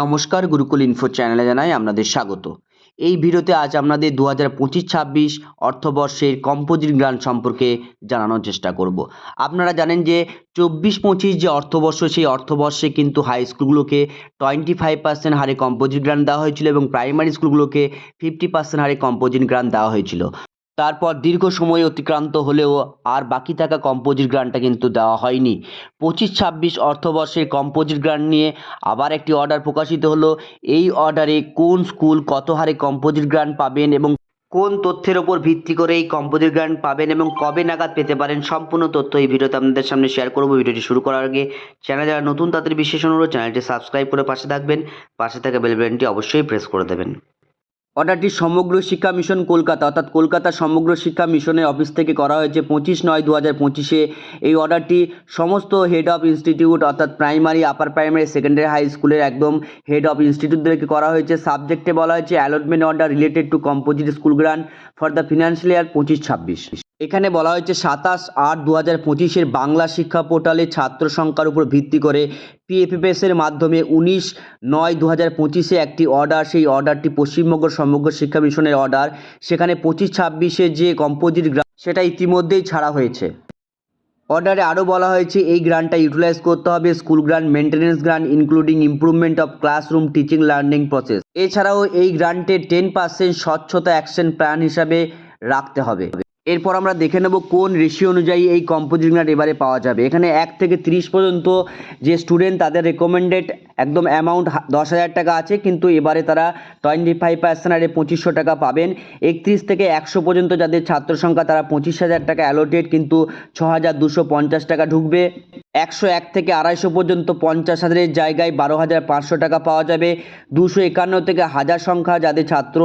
নমস্কার গুরুকুল ইনফো চ্যানেলে জানাই আপনাদের স্বাগত। এই ভিডিওতে আজ আপনাদের দু হাজার পঁচিশ ছাব্বিশ অর্থবর্ষের কম্পোজিট গ্রান্ট সম্পর্কে জানানোর চেষ্টা করব। আপনারা জানেন যে চব্বিশ পঁচিশ যে অর্থবর্ষ, সেই অর্থবর্ষে কিন্তু হাই স্কুলগুলোকে টোয়েন্টি ফাইভ পার্সেন্ট হারে কম্পোজিট গ্রান্ট দেওয়া হয়েছিল এবং প্রাইমারি স্কুলগুলোকে ফিফটি পার্সেন্ট হারে কম্পোজিট গ্রান্ট দেওয়া হয়েছিল। তারপর দীর্ঘ সময় অতিক্রান্ত হলেও আর বাকি থাকা কম্পোজিট গ্রান্টটা কিন্তু দেওয়া হয়নি। পঁচিশ ছাব্বিশ অর্থবর্ষে কম্পোজিট গ্রান্ট নিয়ে আবার একটি অর্ডার প্রকাশিত হলো। এই অর্ডারে কোন স্কুল কত হারে কম্পোজিট গ্রান্ট পাবেন এবং কোন তথ্যের ওপর ভিত্তি করে এই কম্পোজিট গ্রান্ট পাবেন এবং কবে নাগাদ পেতে পারেন সম্পূর্ণ তথ্য এই ভিডিওতে আপনাদের সামনে শেয়ার করব। ভিডিওটি শুরু করার আগে চ্যানেল যারা নতুন তাদের বিশেষ অনুরোধ, চ্যানেলটি সাবস্ক্রাইব করে পাশে থাকবেন। পাশে থাকা বেল বাটনটি অবশ্যই প্রেস করে দেবেন। অর্ডারটি সমগ্র শিক্ষা মিশন কলকাতা, অর্থাৎ কলকাতা সমগ্র শিক্ষা মিশনের অফিস থেকে করা হয়েছে পঁচিশ নয় দু হাজার পঁচিশে। এই অর্ডারটি সমস্ত হেড অফ ইনস্টিটিউট অর্থাৎ primary upper primary secondary high স্কুলের একদম হেড অফ ইনস্টিটিউটদেরকে করা হয়েছে। সাবজেক্টে বলা হয়েছে allotment order related to composite school grant for the financial year পঁচিশ ছাব্বিশ। এখানে বলা হয়েছে সাতাশ আট দু হাজার পঁচিশের বাংলা শিক্ষা পোর্টালে ছাত্র সংখ্যার উপর ভিত্তি করে পিএফএস এর মাধ্যমে উনিশ নয় দু হাজার পঁচিশে একটি অর্ডার সেই অর্ডারটি পশ্চিমবঙ্গ সমগ্র শিক্ষা মিশনের অর্ডার সেখানে পঁচিশ ছাব্বিশে যে কম্পোজিট গ্রান্ট সেটা ইতিমধ্যেই ছাড়া হয়েছে। অর্ডারে আরও বলা হয়েছে, এই গ্রান্টটা ইউটিলাইজ করতে হবে school grant maintenance grant including improvement of classroom teaching learning process এছাড়াও এই গ্রান্টে টেন পার্সেন্ট স্বচ্ছতা অ্যাকশন প্ল্যান হিসাবে রাখতে হবে। এরপর আমরা দেখে নেব কোন রেশিও অনুযায়ী এই কম্পোজিট গ্রান্ট এবারে পাওয়া যাবে। এখানে এক থেকে তিরিশ পর্যন্ত যে স্টুডেন্ট তাদের রেকমেন্ডেড একদম অ্যামাউন্ট দশ হাজার টাকা আছে, কিন্তু এবারে তারা টোয়েন্টি ফাইভ পার্সেন্ট আরে পঁচিশশো টাকা পাবেন। একত্রিশ থেকে একশো পর্যন্ত যাদের ছাত্র সংখ্যা, তারা পঁচিশ হাজার টাকা অ্যালোটেড কিন্তু ছ হাজার দুশো পঞ্চাশ টাকা ঢুকবে। একশো এক থেকে আড়াইশো পর্যন্ত পঞ্চাশ হাজারের জায়গায় বারো হাজার পাঁচশো টাকা পাওয়া যাবে। দুশো একান্ন থেকে হাজার সংখ্যা যাদের ছাত্র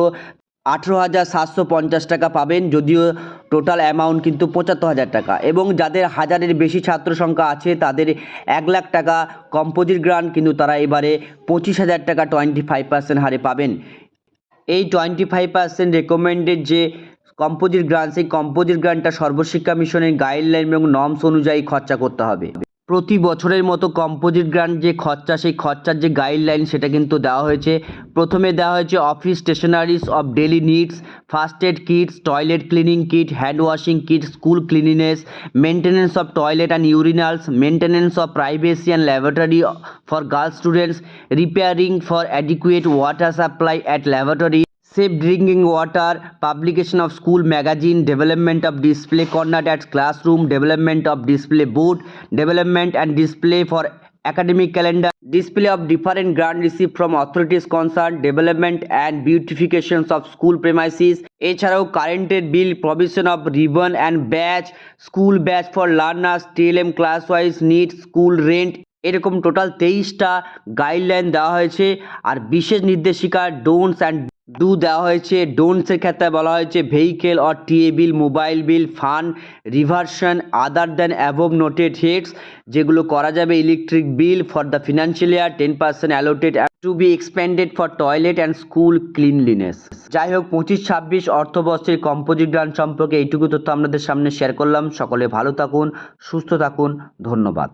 আঠেরো হাজার সাতশো পঞ্চাশ টাকা পাবেন, যদিও টোটাল অ্যামাউন্ট কিন্তু পঁচাত্তর হাজার টাকা। এবং যাদের হাজারের বেশি ছাত্র সংখ্যা আছে, তাদের এক লাখ টাকা কম্পোজিট গ্রান্ট কিন্তু তারা এবারে পঁচিশ হাজার টাকা টোয়েন্টি ফাইভ পার্সেন্ট হারে পাবেন। এই টোয়েন্টি ফাইভ পার্সেন্ট রেকমেন্ডেড যে কম্পোজিট গ্রান্ট সেই কম্পোজিট গ্রান্টটা সর্বশিক্ষা মিশনের গাইডলাইন এবং নর্মস অনুযায়ী খরচা করতে হবে। প্রতি বছরের মতো কম্পোজিট গ্রান্ট যে খরচা, সেই খরচার যে গাইডলাইন সেটা কিন্তু দেওয়া হয়েছে। প্রথমে দেওয়া হয়েছে office stationeries of daily needs first aid kits toilet cleaning kit hand washing kit school cleanliness maintenance of toilet and urinals maintenance of privacy and laboratory for girls students repairing for adequate water supply at laboratory safe drinking water publication of school magazine development of display corner at classroom development of display board development and display for academic calendar display of different grant receive from authorities concern development and beautification of school premises এছাড়াও কারেন্টের bill provision of ribbon and badge school badge for learners TLM class wise neat school rent এরকম total তেইশটা guideline দেওয়া হয়েছে। আর বিশেষ নির্দেশিকা don'ts and do দেওয়া হয়েছে ডোনসের ক্ষেত্রে বলা হয়েছে vehicle or TA bill mobile bill fund reversion other than above noted heads যেগুলো করা যাবে electric bill for the financial year ten percent allotted to be expended for toilet and school cleanliness যাই হোক, পঁচিশ, ছাব্বিশ অর্থবর্ষের কম্পোজিট গ্রান্ট সম্পর্কে এইটুকু তথ্য আপনাদের সামনে শেয়ার করলাম। সকলে ভালো থাকুন, সুস্থ থাকুন, ধন্যবাদ।